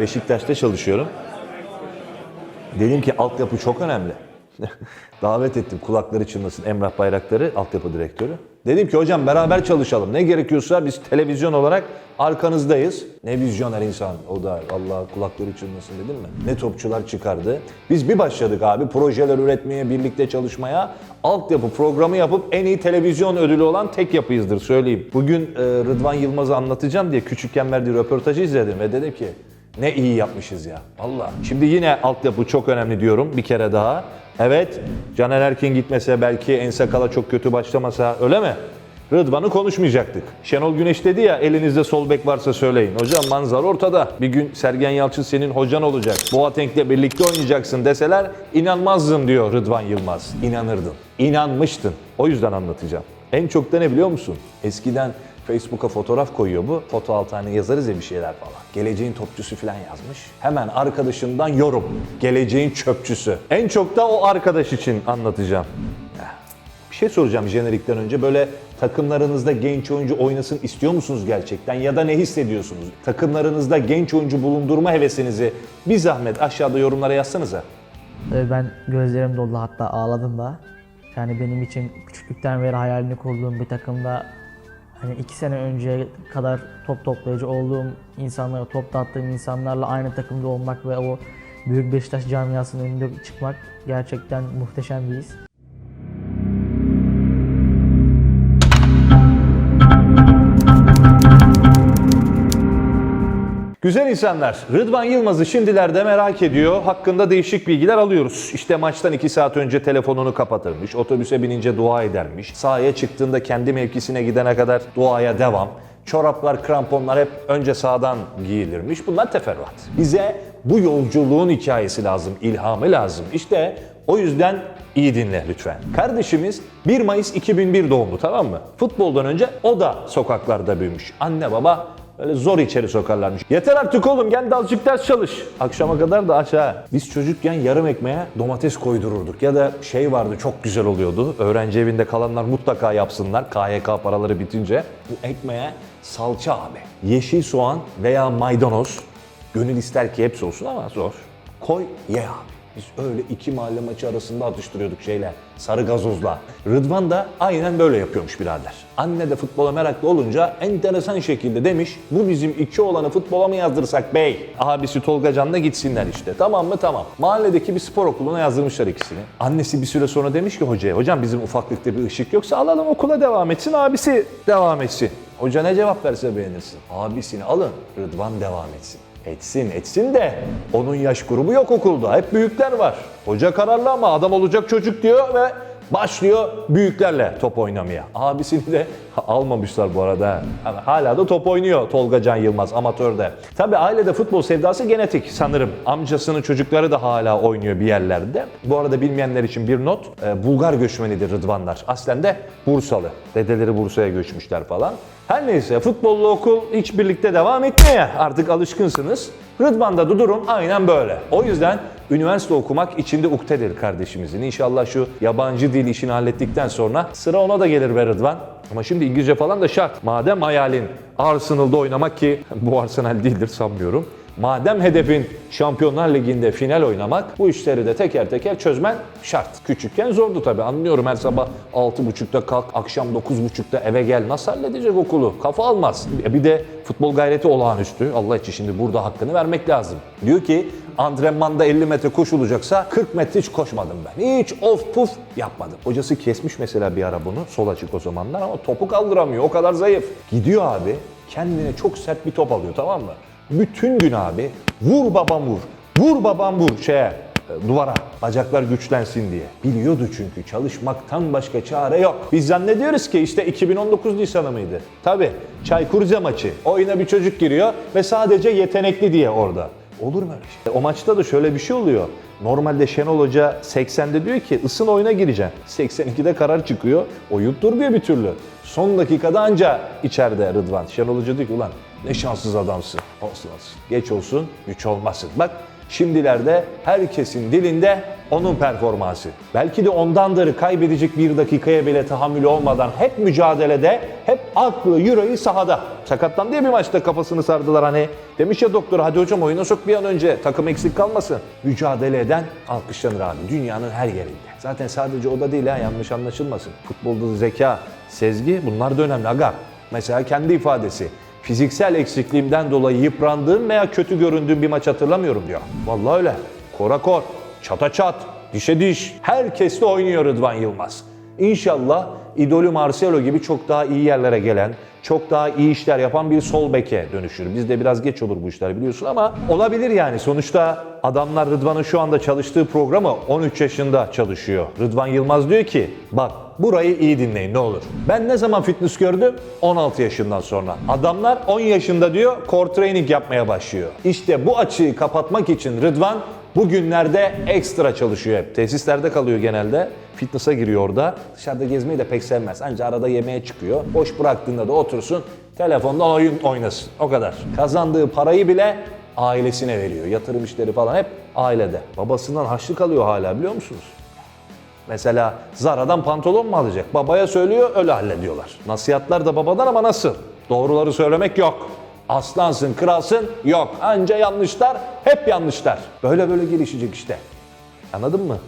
Beşiktaş'ta çalışıyorum. Dedim ki altyapı çok önemli. Davet ettim kulakları çınlasın Emrah Bayraktar'ı, altyapı direktörü. Dedim ki hocam beraber çalışalım. Ne gerekiyorsa biz televizyon olarak arkanızdayız. Ne vizyoner insan o da Allah kulakları çınlasın dedim mi? Ne topçular çıkardı. Biz bir başladık abi projeler üretmeye, birlikte çalışmaya. Altyapı programı yapıp en iyi televizyon ödülü olan tek yapıyızdır söyleyeyim. Bugün e, Rıdvan Yılmaz'ı anlatacağım diye küçükken verdiği röportajı izledim ve dedim ki ne iyi yapmışız ya. Allah. Şimdi yine altyapı çok önemli diyorum bir kere daha. Evet, Caner Erkin gitmese belki Ensakala çok kötü başlamasa öyle mi? Rıdvan'ı konuşmayacaktık. Şenol Güneş dedi ya elinizde sol bek varsa söyleyin. Hocam manzara ortada. Bir gün Sergen Yalçın senin hocan olacak. Boateng'le birlikte oynayacaksın deseler inanmazdım diyor Rıdvan Yılmaz. İnanırdın. İnanmıştın. O yüzden anlatacağım. En çok da ne biliyor musun? Eskiden Facebook'a fotoğraf koyuyor bu. Foto altına yazarız ya bir şeyler falan. Geleceğin topçusu falan yazmış. Hemen arkadaşından yorum. Geleceğin çöpçüsü. En çok da o arkadaş için anlatacağım. Bir şey soracağım jenerikten önce. Böyle takımlarınızda genç oyuncu oynasın istiyor musunuz gerçekten? Ya da ne hissediyorsunuz? Takımlarınızda genç oyuncu bulundurma hevesinizi bir zahmet aşağıda yorumlara yazsanıza. Tabii ben gözlerim doldu hatta ağladım da. Yani benim için küçüklükten beri hayalini kurduğum bir takımda hani iki sene önceye kadar top toplayıcı olduğum insanlara, top dağıttığım insanlarla aynı takımda olmak ve o Büyük Beşiktaş camiasının önünde çıkmak gerçekten muhteşem bir his. Güzel insanlar, Rıdvan Yılmaz'ı şimdilerde merak ediyor. Hakkında değişik bilgiler alıyoruz. İşte maçtan 2 saat önce telefonunu kapatırmış, otobüse binince dua edermiş, sahaya çıktığında kendi mevkisine gidene kadar duaya devam. Çoraplar, kramponlar hep önce sağdan giyilirmiş. Bunlar teferruat. Bize bu yolculuğun hikayesi lazım, ilhamı lazım. İşte o yüzden iyi dinle lütfen. Kardeşimiz 1 Mayıs 2001 doğumlu tamam mı? Futboldan önce o da sokaklarda büyümüş. Anne baba Böyle zor içeri sokarlarmış. Yeter artık oğlum gel de azıcık ders çalış. Akşama kadar da aç ha. Biz çocukken yarım ekmeğe domates koydururduk. Ya da şey vardı çok güzel oluyordu. Öğrenci evinde kalanlar mutlaka yapsınlar. KYK paraları bitince. Bu ekmeğe salça abi. Yeşil soğan veya maydanoz. Gönül ister ki hepsi olsun ama zor. Koy ye abi. Biz öyle iki mahalle maçı arasında atıştırıyorduk şeyle, sarı gazozla. Rıdvan da aynen böyle yapıyormuş birader. Anne de futbola meraklı olunca enteresan şekilde demiş, bu bizim iki olanı futbola mı yazdırsak bey? Abisi Tolga Can'la gitsinler işte. Tamam mı? Tamam. Mahalledeki bir spor okuluna yazdırmışlar ikisini. Annesi bir süre sonra demiş ki hocaya, hocam bizim ufaklıkta bir ışık yoksa alalım okula devam etsin, abisi devam etsin. Hoca ne cevap verse beğenirsin. Abisini alın, Rıdvan devam etsin. Etsin etsin de onun yaş grubu yok okulda. Hep büyükler var. Hoca kararlı ama adam olacak çocuk diyor ve başlıyor büyüklerle top oynamaya. Abisini de almamışlar bu arada. Hala da top oynuyor Tolga Can Yılmaz amatörde. Tabi ailede futbol sevdası genetik sanırım. Amcasının çocukları da hala oynuyor bir yerlerde. Bu arada bilmeyenler için bir not. e, Bulgar göçmenidir Rıdvanlar. Aslen de Bursalı. Dedeleri Bursa'ya göçmüşler falan. Her neyse futbolla okul hiç birlikte devam etmeye artık alışkınsınız. Rıdvan'da da durum aynen böyle. O yüzden üniversite okumak içinde uktedir kardeşimizin. İnşallah şu yabancı dil işini hallettikten sonra sıra ona da gelir be Rıdvan. Ama şimdi İngilizce falan da şart. Madem hayalin Arsenal'da oynamak ki bu Arsenal değildir sanmıyorum. Madem hedefin Şampiyonlar Ligi'nde final oynamak, bu işleri de teker teker çözmen şart. Küçükken zordu tabii anlıyorum her sabah 6.30'da kalk, akşam 9.30'da eve gel. Nasıl halledecek okulu? Kafa almaz. E Bir de futbol gayreti olağanüstü. Allah için şimdi burada hakkını vermek lazım. Diyor ki antrenmanda 50 metre koşulacaksa 40 metre hiç koşmadım ben. Hiç of puf yapmadım. Hocası kesmiş mesela bir ara bunu. Sol açık o zamanlar ama topu kaldıramıyor. O kadar zayıf. Gidiyor abi kendine çok sert bir top alıyor tamam mı? Bütün gün abi vur babam vur. Vur babam vur şeye e, duvara. Bacaklar güçlensin diye. Biliyordu çünkü çalışmaktan başka çare yok. Biz zannediyoruz ki işte 2019 Nisan'ı mıydı? Tabi Çaykur maçı. Oyuna bir çocuk giriyor ve sadece yetenekli diye orada. Olur mu öyle şey? O maçta da şöyle bir şey oluyor. Normalde Şenol Hoca 80'de diyor ki ısın oyuna gireceksin. 82'de karar çıkıyor. O yutturmuyor bir türlü. Son dakikada anca içeride Rıdvan. Şenol Hoca diyor ki ulan ne şanssız adamsın. Olsun olsun. Geç olsun, güç olmasın. Bak Şimdilerde herkesin dilinde onun performansı. Belki de ondandır kaybedecek bir dakikaya bile tahammülü olmadan hep mücadelede, hep aklı, yüreği sahada. Sakatlandı diye bir maçta kafasını sardılar hani. Demiş ya doktor hadi hocam oyuna sok bir an önce takım eksik kalmasın. Mücadele eden alkışlanır abi dünyanın her yerinde. Zaten sadece o da değil ha yanlış anlaşılmasın. Futbolda zeka, sezgi bunlar da önemli aga. Mesela kendi ifadesi. Fiziksel eksikliğimden dolayı yıprandığım veya kötü göründüğüm bir maç hatırlamıyorum diyor. Vallahi öyle. Kora kor, çata çat, dişe diş. Herkesle oynuyor Rıdvan Yılmaz. İnşallah idolü Marcelo gibi çok daha iyi yerlere gelen, çok daha iyi işler yapan bir sol beke dönüşür. Bizde biraz geç olur bu işler biliyorsun ama olabilir yani. Sonuçta adamlar Rıdvan'ın şu anda çalıştığı programı 13 yaşında çalışıyor. Rıdvan Yılmaz diyor ki bak burayı iyi dinleyin ne olur. Ben ne zaman fitness gördüm? 16 yaşından sonra. Adamlar 10 yaşında diyor core training yapmaya başlıyor. İşte bu açığı kapatmak için Rıdvan Bugünlerde ekstra çalışıyor hep. Tesislerde kalıyor genelde. Fitness'a giriyor orada. Dışarıda gezmeyi de pek sevmez. Ancak arada yemeğe çıkıyor. Boş bıraktığında da otursun. Telefondan oyun oynasın. O kadar. Kazandığı parayı bile ailesine veriyor. Yatırım işleri falan hep ailede. Babasından harçlık alıyor hala biliyor musunuz? Mesela Zara'dan pantolon mu alacak? Babaya söylüyor öyle hallediyorlar. Nasihatler de babadan ama nasıl? Doğruları söylemek yok. Aslansın, kralsın yok. Anca yanlışlar, hep yanlışlar. Böyle böyle gelişecek işte. Anladın mı?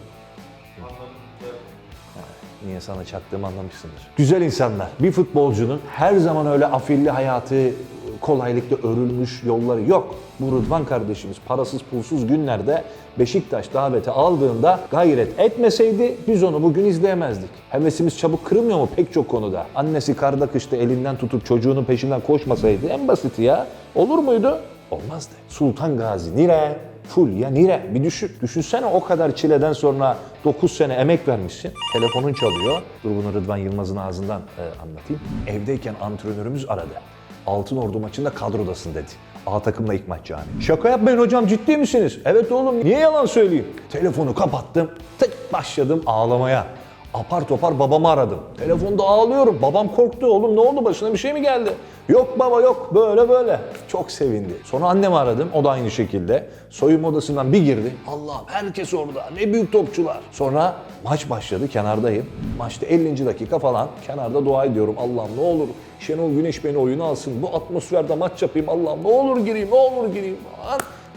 Niye sana çaktığımı anlamışsındır. Güzel insanlar. Bir futbolcunun her zaman öyle afilli hayatı kolaylıkla örülmüş yolları yok. Bu Rıdvan kardeşimiz parasız pulsuz günlerde Beşiktaş daveti aldığında gayret etmeseydi biz onu bugün izleyemezdik. Hevesimiz çabuk kırılmıyor mu pek çok konuda? Annesi karda kışta elinden tutup çocuğunun peşinden koşmasaydı en basiti ya. Olur muydu? Olmazdı. Sultan Gazi nire? Fulya nire? Bir düşün. Düşünsene o kadar çileden sonra 9 sene emek vermişsin. Telefonun çalıyor. Dur bunu Rıdvan Yılmaz'ın ağzından e, anlatayım. Evdeyken antrenörümüz aradı. Altın Ordu maçında kadrodasın dedi. A takımla ilk maç yani. Şaka yapmayın hocam ciddi misiniz? Evet oğlum niye yalan söyleyeyim? Telefonu kapattım. Tık başladım ağlamaya. Apar topar babamı aradım. Telefonda ağlıyorum. Babam korktu. Oğlum ne oldu başına bir şey mi geldi? Yok baba yok böyle böyle. Çok sevindi. Sonra annemi aradım. O da aynı şekilde. Soyunma odasından bir girdi. Allah'ım herkes orada. Ne büyük topçular. Sonra maç başladı. Kenardayım. Maçta 50. dakika falan. Kenarda dua ediyorum. Allah'ım ne olur Şenol Güneş beni oyuna alsın. Bu atmosferde maç yapayım. Allah'ım ne olur gireyim, ne olur gireyim.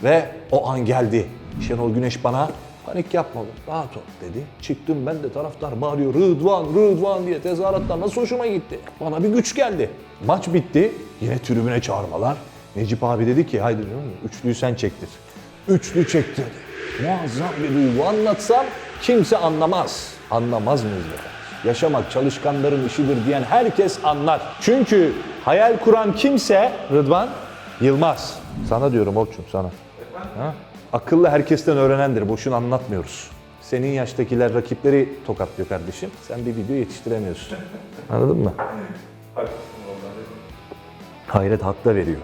Ve o an geldi. Şenol Güneş bana panik yapma oğlum, rahat ol dedi. Çıktım ben de taraftar bağırıyor Rıdvan, Rıdvan diye tezahüratlar nasıl hoşuma gitti. Bana bir güç geldi. Maç bitti. Yine tribüne çağırmalar. Necip abi dedi ki haydi diyorum, üçlüyü sen çektir. Üçlü çektirdi. Muazzam bir duygu anlatsam kimse anlamaz. Anlamaz mıyız be? Yaşamak çalışkanların işidir diyen herkes anlar. Çünkü hayal kuran kimse Rıdvan Yılmaz. Sana diyorum Orçun sana. Ha? Akıllı herkesten öğrenendir. Boşuna anlatmıyoruz. Senin yaştakiler rakipleri tokatlıyor kardeşim. Sen bir video yetiştiremiyorsun. Anladın mı? Hayret hakla veriyor.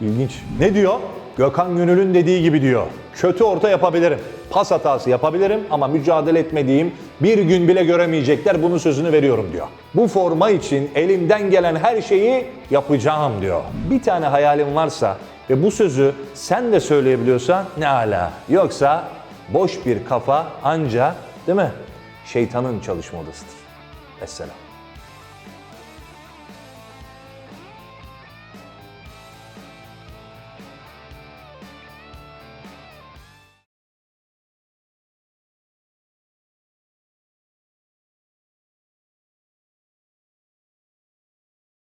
İlginç. Ne diyor? Gökhan Gönül'ün dediği gibi diyor. Kötü orta yapabilirim. Pas hatası yapabilirim ama mücadele etmediğim bir gün bile göremeyecekler. Bunun sözünü veriyorum diyor. Bu forma için elimden gelen her şeyi yapacağım diyor. Bir tane hayalim varsa ve bu sözü sen de söyleyebiliyorsan ne ala. Yoksa boş bir kafa anca değil mi? Şeytanın çalışma odasıdır. Vesselam.